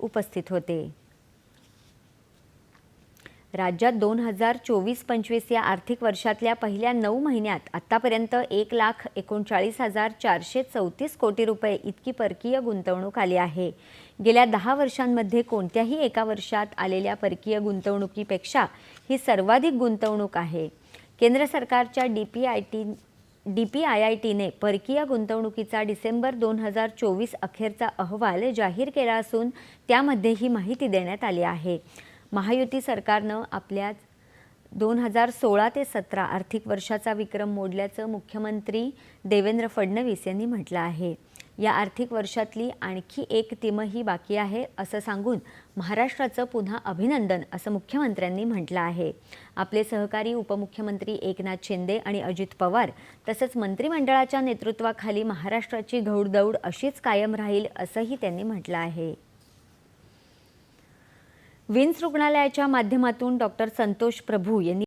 उपस्थित होते. राज्यात दोन हजार चोवीस पंचवीस या आर्थिक वर्षातल्या पहिल्या नऊ महिन्यात आत्तापर्यंत एक लाख एकोणचाळीस हजार चारशे चौतीस कोटी रुपये इतकी परकीय गुंतवणूक आली आहे. गेल्या दहा वर्षांमध्ये कोणत्याही एका वर्षात आलेल्या परकीय गुंतवणुकीपेक्षा ही सर्वाधिक गुंतवणूक आहे. केंद्र सरकारच्या D P I T D P I I टीने परकीय गुंतवणुकीचा डिसेंबर दोन हजार चोवीस अखेरचा अहवाल जाहीर केला असून त्यामध्ये ही माहिती देण्यात आली आहे. महायुती सरकारनं आपल्या दोन हजार सोळा ते सतरा आर्थिक वर्षाचा विक्रम मोडल्याचं मुख्यमंत्री देवेंद्र फडणवीस यांनी म्हटलं आहे. या आर्थिक वर्षातली आणखी एक तिमही बाकी आहे असं सांगून महाराष्ट्राचं पुन्हा अभिनंदन असं मुख्यमंत्र्यांनी म्हटलं आहे. आपले सहकारी उपमुख्यमंत्री एकनाथ शिंदे आणि अजित पवार तसंच मंत्रिमंडळाच्या नेतृत्वाखाली महाराष्ट्राची घौडदौड अशीच कायम राहील असंही त्यांनी म्हटलं आहे. विन्स रुग्णालयाच्या माध्यमातून डॉक्टर संतोष प्रभू यांनी